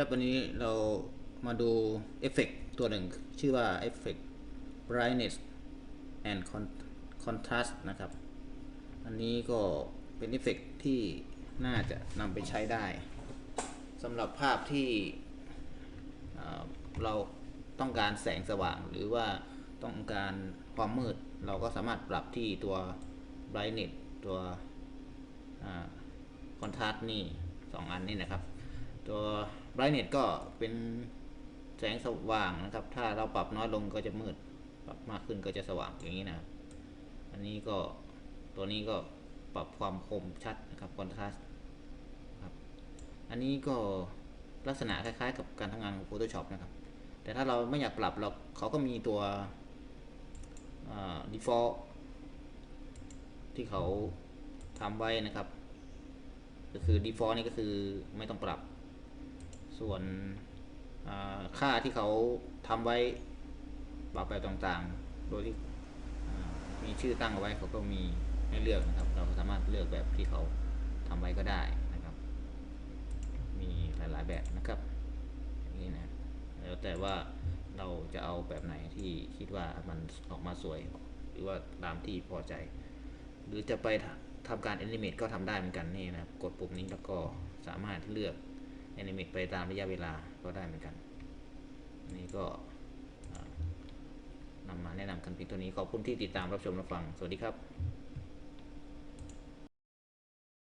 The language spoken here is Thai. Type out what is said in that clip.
ครับวันนี้เรามาดูเอฟเฟกต์ตัวหนึ่ง ชื่อว่าเอฟเฟกต์ brightness and contrast นะครับ อันนี้ก็เป็นเอฟเฟกต์ที่น่าจะนำไปใช้ได้สำหรับภาพที่เราต้องการแสงสว่างหรือว่าต้องการความมืด เราก็สามารถปรับที่ตัว brightness ตัวคอนทราสต์นี่สองอันนี่นะครับ ตัว brightness ก็เป็นแสงสว่างนะครับ ถ้าเราปรับน้อยลงก็จะมืด ปรับมากขึ้นก็จะสว่างอย่างนี้นะ อันนี้ก็ตัวนี้ก็ปรับความคมชัดนะครับคอนทราสต์ครับ อันนี้ก็ลักษณะคล้ายๆ กับการทำงานของ Photoshop นะครับ แต่ถ้าเราไม่อยากปรับเราเขาก็มีตัวอ่า default ที่เขาทำไว้นะครับ ก็คือ default นี่ก็คือไม่ต้องปรับ ส่วนค่าที่เขาทำไว้ปรับแบบต่างๆ โดยที่มีชื่อตั้งเอาไว้เขาก็มีให้เลือกนะครับ เราสามารถเลือกแบบที่เขาทำไว้ก็ได้นะครับ มีหลายๆแบบนะครับนี้นะแล้วแต่ว่าเราจะเอาแบบไหนที่คิดว่ามันออกมาสวย หรือว่าตามที่พอใจ หรือจะไปทำการ Animate ก็ทำได้เหมือนกันนี่นะกดปุ่มนี้แล้วก็สามารถเลือก แอนิเมตไปตามระยะเวลาก็ได้เหมือนกัน นี่ก็นำมาแนะนำกันเพียงตัวนี้ขอบคุณที่ติดตามรับชมรับฟัง สวัสดีครับ